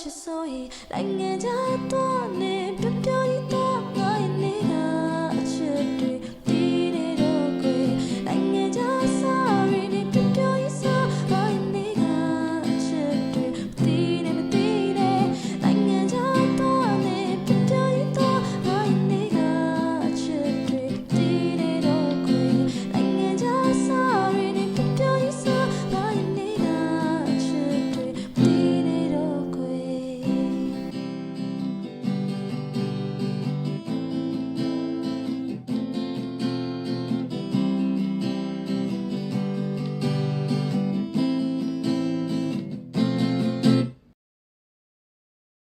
ချစ်ဆိုရင်နိုင်ငံခြား